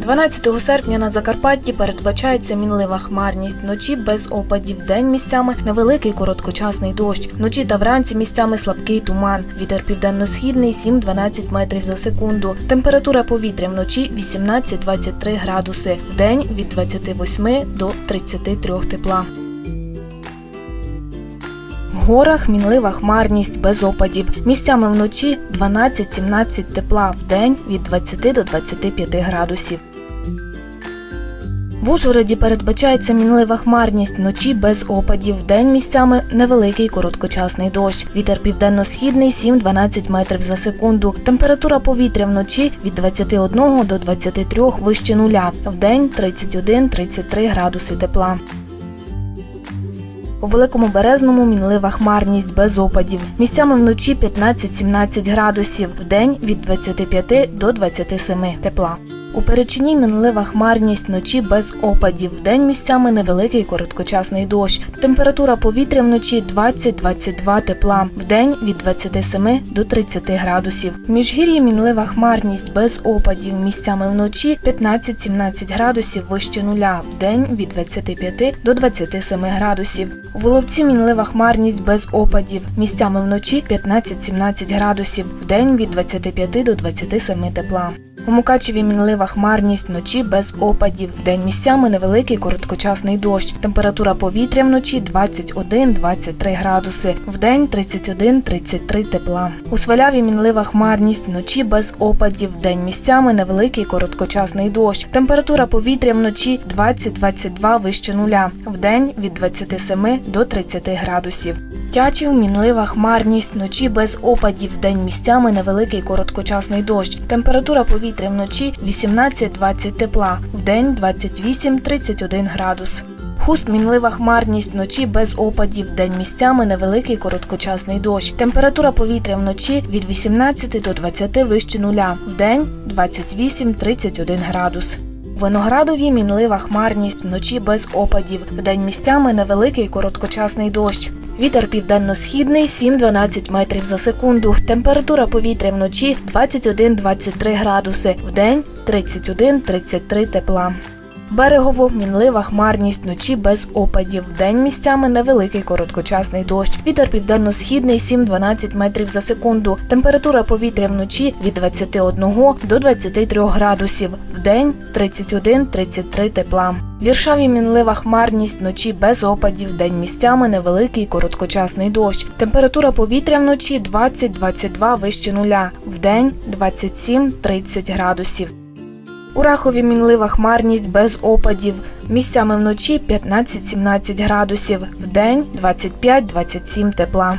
12 серпня на Закарпатті передбачається мінлива хмарність. Вночі без опадів. День місцями невеликий короткочасний дощ. Вночі та вранці місцями слабкий туман. Вітер південно-східний 7-12 метрів за секунду. Температура повітря вночі 18-23 градуси. Вдень від 28 до 33 тепла. В горах мінлива хмарність без опадів. Місцями вночі 12-17 тепла, вдень від 20 до 25 градусів. В Ужгороді передбачається мінлива хмарність вночі без опадів. Вдень місцями невеликий короткочасний дощ. Вітер південно-східний 7-12 метрів за секунду. Температура повітря вночі від 21 до 23 вище нуля. Вдень 31-33 градуси тепла. У великому березному мінлива хмарність без опадів. Місцями вночі 15-17 градусів, вдень від 25 до 27 тепла. У Перечині мінлива хмарність вночі без опадів. Вдень місцями невеликий короткочасний дощ. Температура повітря вночі 20-22 тепла, вдень від 27 до 30 градусів. В Міжгір'ї мінлива хмарність без опадів. Місцями вночі 15-17 градусів вище нуля, вдень від 25 до 27 градусів. У Воловці мінлива хмарність без опадів. Місцями вночі 15-17 градусів, вдень від 25 до 27 тепла. У Мукачеві мінлива хмарність вночі без опадів. Вдень місцями невеликий короткочасний дощ. Температура повітря вночі 21-23 градуси. Вдень 31-33 тепла. У Сваляві мінлива хмарність вночі без опадів. Вдень місцями невеликий короткочасний дощ. Температура повітря вночі 20-22 вище нуля. Вдень від 27 до 30 градусів. Тячів мінлива хмарність вночі без опадів. Вдень місцями невеликий короткочасний дощ. Температура повітря вночі 18-20 тепла, вдень 28-31 градус. Хуст мінлива хмарність вночі без опадів. День місцями невеликий короткочасний дощ. Температура повітря вночі від 18 до 20 вище нуля. Вдень 28-31 градус. Виноградові мінлива хмарність вночі без опадів. Вдень місцями невеликий короткочасний дощ. Вітер південно-східний 7-12 метрів за секунду. Температура повітря вночі 21-23 градуси. Вдень 31-33 тепла. Берегово мінлива хмарність вночі без опадів. Вдень місцями невеликий короткочасний дощ. Вітер південно-східний 7-12 метрів за секунду. Температура повітря вночі від 21 до 23 градусів. Вдень 31-33 тепла. Віршаві мінлива хмарність вночі без опадів. День місцями невеликий короткочасний дощ. Температура повітря вночі 20-22 вище нуля. Вдень 27-30 градусів. У Рахові мінлива хмарність без опадів. Місцями вночі 15-17 градусів, вдень 25-27 тепла.